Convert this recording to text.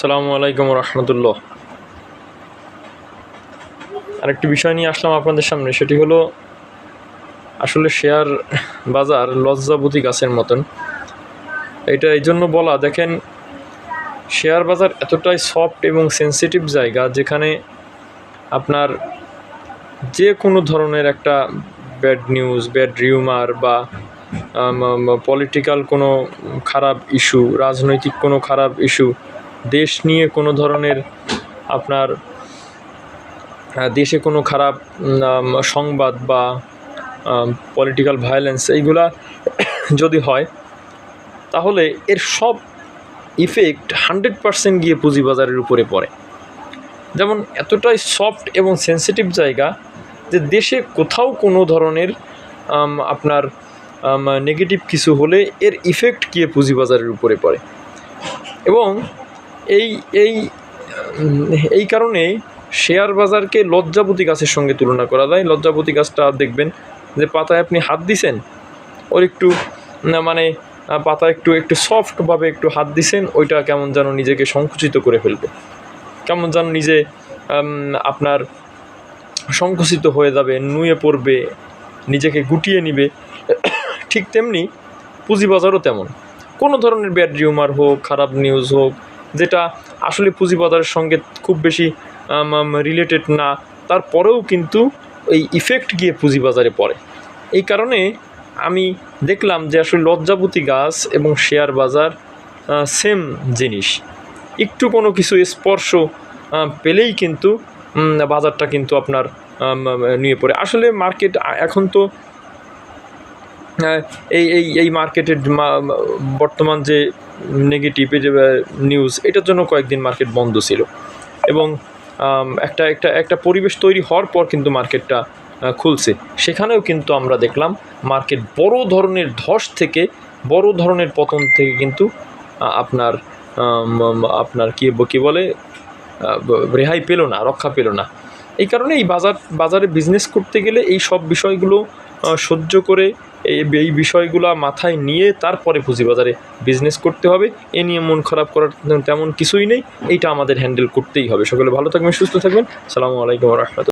সালামু আলাইকুম রহমতুল্লাহ। আরেকটি বিষয় নিয়ে আসলাম আপনাদের সামনে, সেটি হলো আসলে শেয়ার বাজার লজ্জাবতী গাছের মতন। এটা এই জন্য বলা, দেখেন, শেয়ার বাজার এতটাই সফট এবং সেনসিটিভ জায়গা, যেখানে আপনার যে কোনো ধরনের একটা ব্যাড নিউজ ব্যাড রিউমার বা পলিটিক্যাল কোনো খারাপ ইস্যু রাজনৈতিক কোনো খারাপ ইস্যু দেশ নিয়ে কোনো ধরনের আপনার দেশে কোনো খারাপ সংবাদ বা পলিটিক্যাল ভায়োলেন্স এইগুলা যদি হয়, তাহলে এর সব ইফেক্ট হান্ড্রেড পারসেন্ট গিয়ে পুঁজিবাজারের উপরে পড়ে। যেমন এতটাই সফট এবং সেনসিটিভ জায়গা যে দেশে কোথাও কোনো ধরনের আপনার নেগেটিভ কিছু হলে এর ইফেক্ট গিয়ে পুঁজিবাজারের উপরে পড়ে। এবং এই এই এই কারণে শেয়ার বাজারকে লজ্জাপতি গাছের সঙ্গে তুলনা করা যায়। লজ্জাপতি গাছটা দেখবেন যে পাতায় আপনি হাত দিছেন, ওর একটু মানে পাতা একটু একটু সফটভাবে একটু হাত দিছেন, ওইটা কেমন যেন নিজেকে সংকুচিত করে ফেলবে। কেমন যেন নিজে আপনার সংকুচিত হয়ে যাবে, নুয়ে পড়বে, নিজেকে গুটিয়ে নিবে। ঠিক তেমনি পুঁজিবাজারও তেমন। কোনো ধরনের ব্যাড রিউমার হোক, খারাপ নিউজ হোক যেটা আসলে পুঁজিবাজারের সঙ্গে খুব বেশি রিলেটেড না। তারপরেও কিন্তু এই ইফেক্ট গিয়ে পুঁজিবাজারে পড়ে। এই কারণে আমি দেখলাম যে আসলে লজ্জাপতি গাছ এবং শেয়ার বাজার সেম জিনিস। একটু কোনো কিছু স্পর্শ পেলেই কিন্তু বাজারটা কিন্তু আপনার নিয়ে পড়ে। আসলে মার্কেট এখন তো এই এই এই মার্কেটের বর্তমান যে নেগেটিভ নিউজ এটার জন্য কয়েকদিন মার্কেট বন্ধ ছিল। এবং একটা একটা একটা পরিবেশ তৈরি হওয়ার পর কিন্তু মার্কেটটা খুলছে। সেখানেও কিন্তু আমরা দেখলাম মার্কেট বড় ধরনের ধস থেকে, বড় ধরনের পতন থেকে কিন্তু আপনার আপনার কি, কী বলে রেহাই পেল না, রক্ষা পেল না। এই কারণে এই বাজার, বাজারে বিজনেস করতে গেলে এই সব বিষয়গুলো সহ্য করে এই এই বিষয়গুলো মাথায় নিয়ে তারপরে পুঁজিবাজারে বিজনেস করতে হবে। এ নিয়ে মন খারাপ করার তেমন কিছুই নেই। এইটা আমাদের হ্যান্ডেল করতেই হবে। সকলে ভালো থাকবেন, সুস্থ থাকবেন। সালামু আলাইকুম রহমতুল্লাহ।